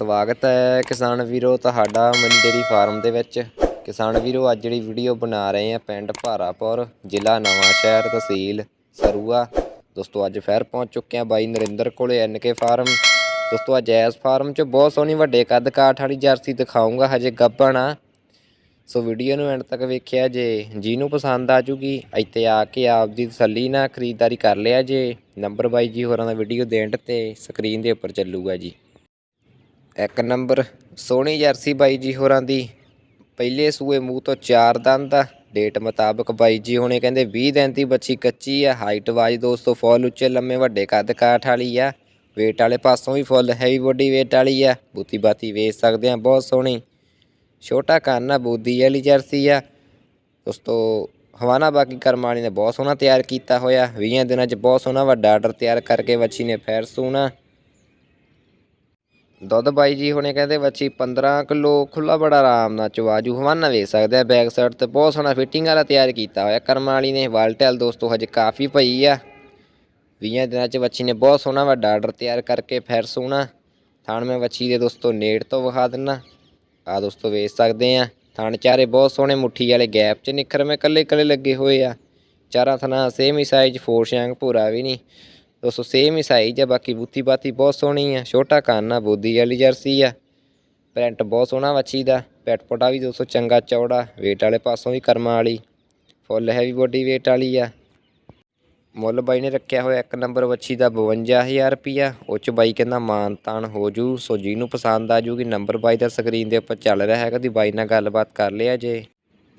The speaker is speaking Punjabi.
ਸਵਾਗਤ ਹੈ ਕਿਸਾਨ ਵੀਰੋ ਤੁਹਾਡਾ ਮੰਡੇਰੀ ਫਾਰਮ ਦੇ ਵਿੱਚ। ਕਿਸਾਨ ਵੀਰੋ, ਅੱਜ ਜਿਹੜੀ ਵੀਡੀਓ ਬਣਾ ਰਹੇ ਆ ਪਿੰਡ ਭਾਰਾਪੁਰ, ਜ਼ਿਲ੍ਹਾ ਨਵਾਂ ਸ਼ਹਿਰ, ਤਹਿਸੀਲ ਸਰੂਆ। ਦੋਸਤੋ, ਅੱਜ ਫੇਰ ਪਹੁੰਚ ਚੁੱਕੇ ਆ ਬਾਈ ਨਰਿੰਦਰ ਕੋਲੇ ਐਨਕੇ ਫਾਰਮ। ਦੋਸਤੋ ਅੱਜ ਐਸ ਫਾਰਮ 'ਚ ਬਹੁਤ ਸੋਹਣੀ ਵੱਡੇ ਕੱਦ ਕਾਠ ਵਾਲੀ ਜਰਸੀ ਦਿਖਾਉਂਗਾ ਹਜੇ ਗੱਭਣ ਆ। ਸੋ ਵੀਡੀਓ ਨੂੰ ਐਂਡ ਤੱਕ ਵੇਖਿਆ ਜੇ ਜਿਹਨੂੰ ਪਸੰਦ ਆ ਜੂਗੀ, ਇੱਥੇ ਆ ਕੇ ਆਪ ਦੀ ਤਸੱਲੀ ਨਾਲ ਖਰੀਦਦਾਰੀ ਕਰ ਲਿਆ ਜੇ। ਨੰਬਰ ਬਾਈ ਜੀ ਹੋਰਾਂ ਦਾ ਵੀਡੀਓ ਦੇਣ ਤੇ ਸਕਰੀਨ ਦੇ ਉੱਪਰ ਚੱਲੂਗਾ ਜੀ। ਇੱਕ ਨੰਬਰ ਸੋਹਣੀ ਜਰਸੀ ਬਾਈ ਜੀ ਹੋਰਾਂ ਦੀ। ਪਹਿਲੇ ਸੂਏ ਮੂੰਹ ਤੋਂ ਚਾਰ ਦੰਦ ਆ। ਡੇਟ ਮੁਤਾਬਕ ਬਾਈ ਜੀ ਹੁਣੇ ਕਹਿੰਦੇ 20 ਦਿਨ ਦੀ ਬੱਚੀ ਕੱਚੀ ਆ। ਹਾਈਟ ਵਾਈਜ਼ ਦੋਸਤੋ ਫੁੱਲ ਉੱਚੇ, ਲੰਮੇ, ਵੱਡੇ ਕੱਦ ਕਾਠ ਵਾਲੀ ਆ। ਵੇਟ ਵਾਲੇ ਪਾਸੋਂ ਵੀ ਫੁੱਲ ਹੈਵੀ ਬੋਡੀ ਵੇਟ ਵਾਲੀ ਆ। ਬੂਤੀ ਬਾਤੀ ਵੇਚ ਸਕਦੇ ਆ, ਬਹੁਤ ਸੋਹਣੀ। ਛੋਟਾ ਕੰਨ ਆ, ਬੂਦੀ ਵਾਲੀ ਜਰਸੀ ਆ। ਦੋਸਤੋ ਹਵਾਨਾ ਬਾਕੀ ਕਰਮ ਵਾਲੀ ਨੇ ਬਹੁਤ ਸੋਹਣਾ ਤਿਆਰ ਕੀਤਾ ਹੋਇਆ। 20 ਦਿਨਾਂ 'ਚ ਬਹੁਤ ਸੋਹਣਾ ਵੱਡਾ ਆਰਡਰ ਤਿਆਰ ਕਰਕੇ ਵੱਛੀ ਨੇ ਫੇਰ ਸੂਣਾ। ਦੁੱਧ ਬਾਈ ਜੀ ਹੁਣੇ ਕਹਿੰਦੇ ਬੱਚੀ 15 ਕਿਲੋ ਖੁੱਲਾ ਬੜਾ ਆਰਾਮ ਨਾਲ ਚਵਾਜੂ ਹਵਾਨਾ ਵੇਖ ਸਕਦੇ ਆ ਬੈਕ ਸਾਈਡ ਤੇ ਬਹੁਤ ਸੋਹਣਾ ਫਿਟਿੰਗ ਵਾਲਾ ਤਿਆਰ ਕੀਤਾ ਹੋਇਆ, ਕਰਮ ਵਾਲੀ ਨੇ ਵਾਲਟੈਲ ਦੋਸਤੋ ਹਜੇ ਕਾਫੀ ਪਈ ਆ। 20 ਦਿਨਾਂ 'ਚ ਵੱਛੀ ਨੇ ਬਹੁਤ ਸੋਹਣਾ ਵੱਡਾ ਆਰਡਰ ਤਿਆਰ ਕਰਕੇ ਫਿਰ ਸੋਹਣਾ ਥਾਣ ਮੈਂ ਵੱਛੀ ਦੇ ਦੋਸਤੋ ਨੇੜ ਤੋਂ ਵਿਖਾ ਦਿੰਨਾ। ਆ ਦੋਸਤੋ ਵੇਚ ਸਕਦੇ ਆ, ਥਣ ਚਾਰੇ ਬਹੁਤ ਸੋਹਣੇ ਮੁੱਠੀ ਵਾਲੇ ਗੈਪ 'ਚ ਨਿਖਰ ਮੈਂ ਕੱਲੇ ਕੱਲੇ ਲੱਗੇ ਹੋਏ ਆ। ਚਾਰਾਂ ਥਣਾ ਸੇਮ ਹੀ ਸਾਈਜ਼ ਫੋਰ ਸ਼ੈਂਗ ਭੂਰਾ ਵੀ ਨਹੀਂ। ਦੋਸਤੋ ਸੇਮ ਹੀ ਸਾਈਜ਼ ਆ ਬਾਕੀ ਬੂਤੀ ਬਾਤੀ ਬਹੁਤ ਸੋਹਣੀ ਆ, ਛੋਟਾ ਕਾਨਾ, ਬੋਦੀ ਵਾਲੀ ਜਰਸੀ ਆ। ਪ੍ਰਿੰਟ ਬਹੁਤ ਸੋਹਣਾ ਵੱਛੀ ਦਾ ਪੈਟ ਪੋਟਾ ਵੀ ਦੋਸਤੋ ਚੰਗਾ ਚੌੜਾ ਵੇਟ ਵਾਲੇ ਪਾਸੋਂ ਵੀ ਕਰਮਾਂ ਵਾਲੀ, ਫੁੱਲ ਹੈਵੀ ਬੋਡੀ ਵੇਟ ਵਾਲੀ ਆ। ਮੁੱਲ ਬਾਈ ਨੇ ਰੱਖਿਆ ਹੋਇਆ ਇੱਕ ਨੰਬਰ ਵੱਛੀ ਦਾ 52000 ਰੁਪਿਆ ਉਹ ਚ ਬਾਈ ਕਹਿੰਦਾ ਮਾਨ ਤਾਨ ਹੋ ਜੂ, ਸੋ ਜਿਹਨੂੰ ਪਸੰਦ ਆ ਜੂਗੀ ਨੰਬਰ ਬਾਈ ਦਾ ਸਕਰੀਨ ਦੇ ਉੱਪਰ ਚੱਲ ਰਿਹਾ ਹੈਗਾ ਦੀ ਬਾਈ ਨਾਲ ਗੱਲਬਾਤ ਕਰ ਲਿਆ ਜੇ।